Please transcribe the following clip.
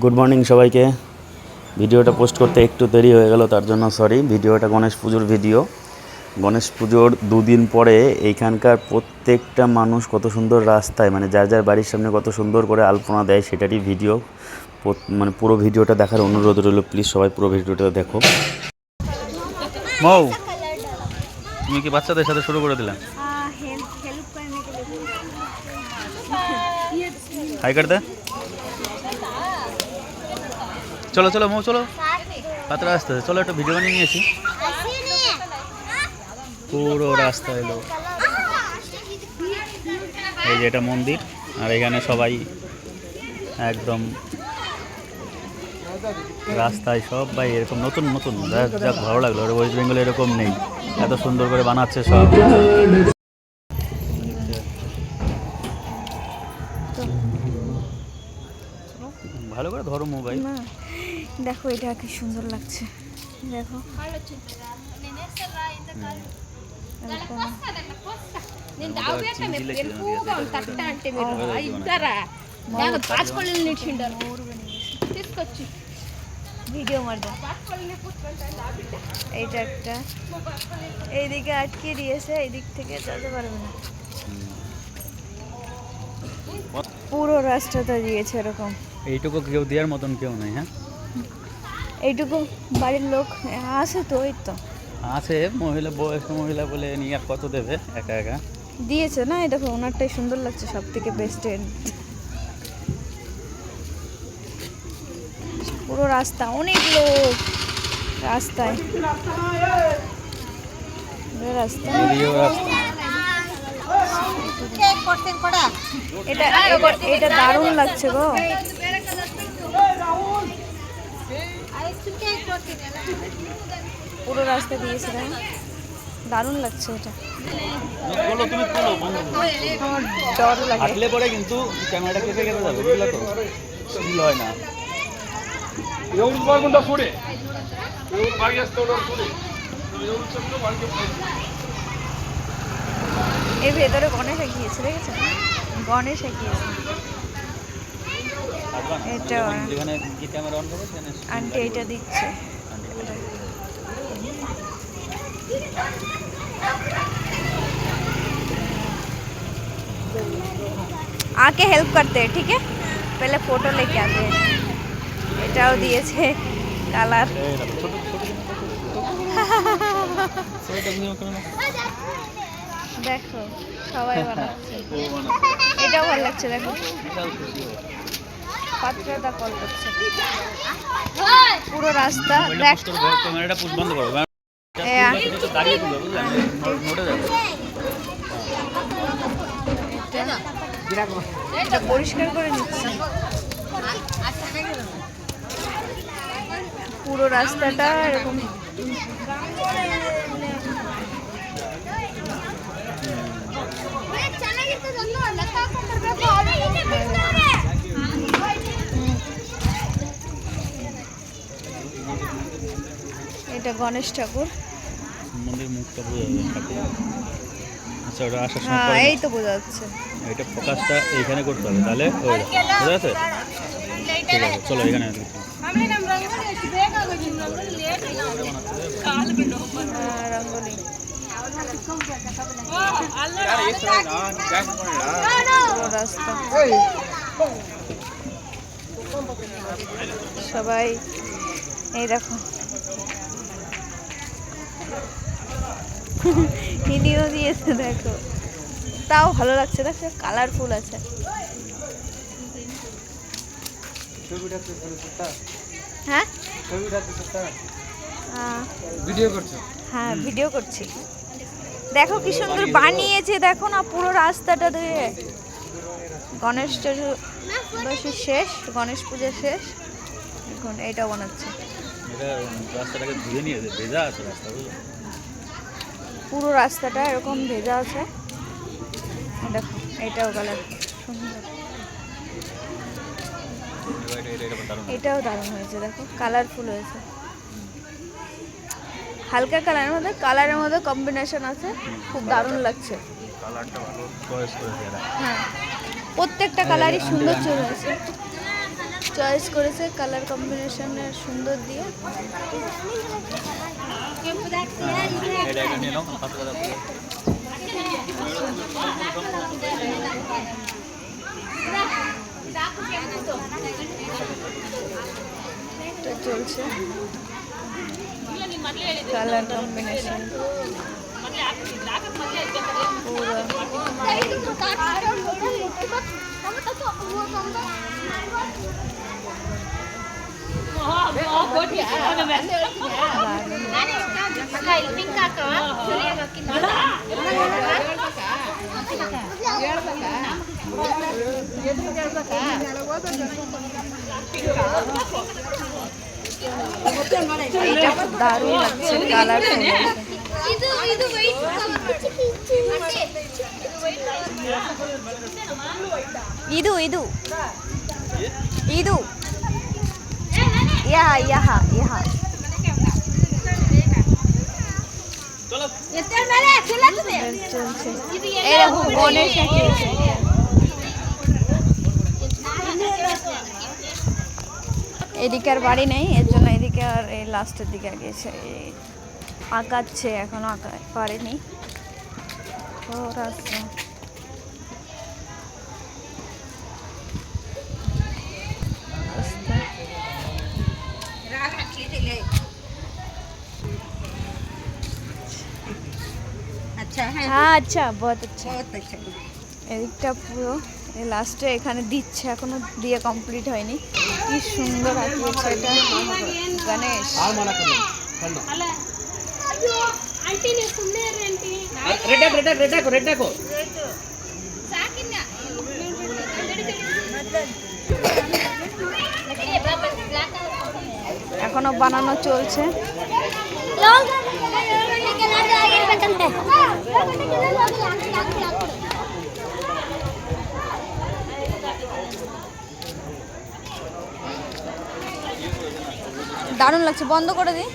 Good morning সবাইকে। ভিডিওটা post করতে একটু দেরি হয়ে গেল তার জন্য সরি ভিডিওটা গণেশ পুজোর ভিডিও গণেশ পুজোর দুদিন পরে এইখানকার প্রত্যেকটা মানুষ কত সুন্দর রাস্তায় মানে যার যার বাড়ির সামনে কত সুন্দর করে আলপনা দেয় সেটারই ভিডিও মানে পুরো ভিডিওটা দেখার অনুরোধ রইল প্লিজ সবাই পুরো ভিডিওটা দেখো। মৌ তুমি কি বাচ্চাদের সাথে শুরু করে দিলাম হাই কাটতে চলো চলো, মৌ, চলো। পাত্রা আসতে চলো, একটা ভিডিও বানিয়ে নিয়েছি। পুরো রাস্তা এলো। এই যে এটা মন্দির, আর এখানে সবাই একদম রাস্তায় সব ভাই এরকম নতুন নতুন। যাক ভালো লাগল। ওয়েস্ট বেঙ্গলে এরকম নেই। এত সুন্দর করে বানাচ্ছে সব। ভালো করে ধরো মোবাইল না দেখো এটা কি সুন্দর লাগছে দেখো తీసుకొచ్చి ভিডিও মার দাও এইটা একটা এইদিকে আটকে দিয়েছে এই দিক থেকে যেতে পারবে না পুরো রাস্তাটা দিয়েছে এরকম এইটুকু কেউ দেওয়ার মতন কেউ নেই হ্যাঁ? এইটুকু বাড়ির লোক আছে তো ওই তো। আছে মহিলা বয়স্ক মহিলা বলে নিয়ে আর কত দেবে একা একা? দিয়েছে না এই দেখো ওনারটাই সুন্দর লাগছে সব থেকে বেস্ট পুরো রাস্তা অনেক লোক রাস্তায় রাস্তা। রাস্তা। এটা এটা দারুণ লাগছে গো। পুরো রাস্তা দিয়েছিলাম দারুণ লাগছে এটা। বলো পরে কিন্তু ক্যামেরাটা কেটে কেটে যাবে বুঝলা তো? হয় না। এর ভেতরে গণেশ এগিয়েছে দেখেছেন গণেশ এগিয়েছে এটা যেখানে কি ক্যামেরা অন করবে সেখানে আন্টি এটা দিচ্ছে आके हेल्प करते हैं ठीक है पहले फोटो लेके आते हैं এটাও দিয়েছে কালার এই দেখো, ছোট ছোট ছোট নিয়ে ওখানে দেখো, সবাই বানাচ্ছে এটাও ভালো লাগছে, দেখো। পাত্রটা কল করছে। পুরো রাস্তা দেখ। এটা পরিষ্কার করে নিচ্ছে। পুরো রাস্তাটা এরকম। এটা গণেশ ঠাকুর। মন্দির মুখটা বোঝা যাবে আচ্ছা ওটা আসার সময় হ্যাঁ এই তো বোঝা যাচ্ছে। এটা ফোকাসটা এইখানে করতে হবে তাহলে বোঝা যাচ্ছে? ঠিক আছে চলো এখানে হ্যাঁ, রঙ্গোলি। পুরো সবাই এই দেখো হিডিও দিয়েছে দেখো তাও ভালো লাগছে দেখো কালারফুল আছে হ্যাঁ ভিডিও হ্যাঁ ভিডিও করছি দেখো কি সুন্দর বানিয়েছে দেখো না পুরো রাস্তাটা দিয়ে গণেশ চতুর্দশী শেষ গণেশ পূজা শেষ এখন এইটা বানাচ্ছে রাস্তাটাকে ধুয়ে নিয়ে ভেজা আছে রাস্তা পুরো রাস্তাটা এরকম ভেজা আছে দেখো এটাও কালার সুন্দর এটা এটা এটা এটাও দারুণ হয়েছে দেখো কালারফুল হয়েছে হালকা কালারের মধ্যে কালারের মধ্যে কম্বিনেশন আছে। খুব দারুণ লাগছে। কালারটা ভালো চয়েস হ্যাঁ। প্রত্যেকটা কালারই সুন্দর চলে আছে চয়েস করেছে কালার কম্বিনেশনের সুন্দর দিয়ে। এটা চলছে কালার কম্বিনেশন পুরো এইটা খুব দারুণ লাগছে কালার ಇದು ಇದು ವೈಟ್ ಇದು ಇದು ಇದು ಯಹ ಯಹ ಯಹ ಎತ್ತರ ಮೇಲೆ ಚಲತ್ತದೆ চলছে এরকম গণেশ আঁকিয়েছে এদিকে আর বাড়ি নেই এর জন্য এদিকে আর এই লাস্টের দিকে গেছে আঁকাচ্ছে এখনও আঁকা পারেনি। আচ্ছা হ্যাঁ, হ্যাঁ আচ্ছা, আচ্ছা। বহুত আচ্ছা। এদিকটা পুরো লাস্টে এখানে দিচ্ছে এখনও দিয়ে কমপ্লিট হয়নি কি সুন্দর আঁকিয়েছে এটা গণেশ এখনও বানানো চলছে দারুণ লাগছে বন্ধ করে দিই।